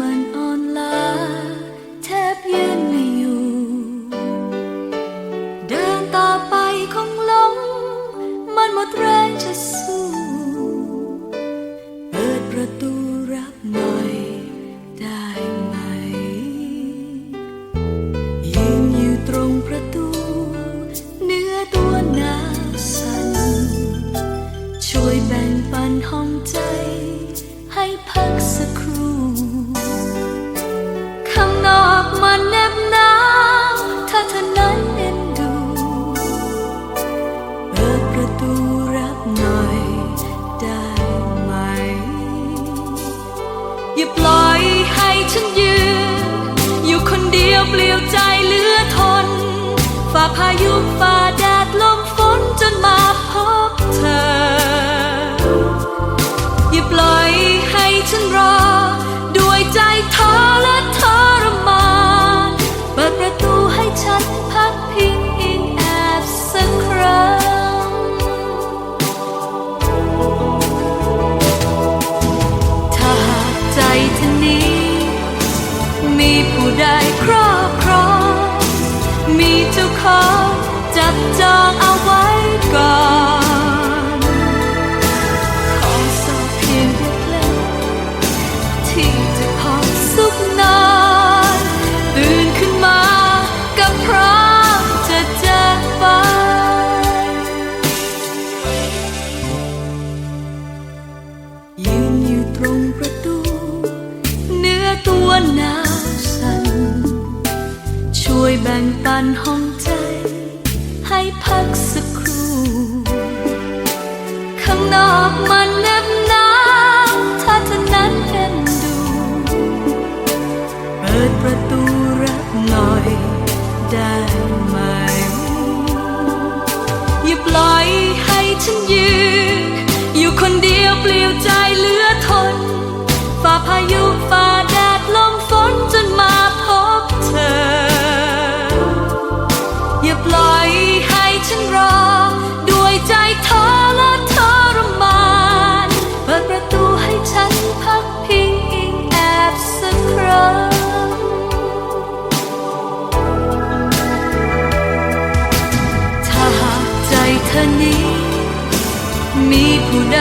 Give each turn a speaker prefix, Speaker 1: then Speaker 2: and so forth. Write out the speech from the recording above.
Speaker 1: มันอ่อนล้าแทบยืนไม่อยู่ เดินต่อไปคงลง มันหมดแรงจะสู้ เปิดประตูรับหน่อยได้ไหม ยืนอยู่ตรงประตู เนือตัวหนาวสั่น ช่วยแบ่งปันห้องใจ ให้พักสักครู่ ฉันรอ ด้วยใจท้อและทรมานเปิดประตูให้ฉันพักพิงอิงแอบสักครั้ง ถ้าหากใจเธอนี้ มีผู้ใดครอบครอง มีเจ้าของจับจอง บ่งปันห้องใจ ให้พักสักครู่ ข้างนอกมันแนบหนาวถ้าเธอนั้นเห็นดู เปิดประตูรับหน่อยได้ไหม อย่าปล่อยให้ฉันยืน อยู่คนเดียวเปลี่ยวใจเหลือทน ฝ่าพายุฝ่า ปล่อยให้ฉันรอ ด้วยใจท้อและทรมานเปิดประตูให้ฉันพักพิงอิงแอบสักครั้งถ้าหากใจเธอนี้ มีผู้ใด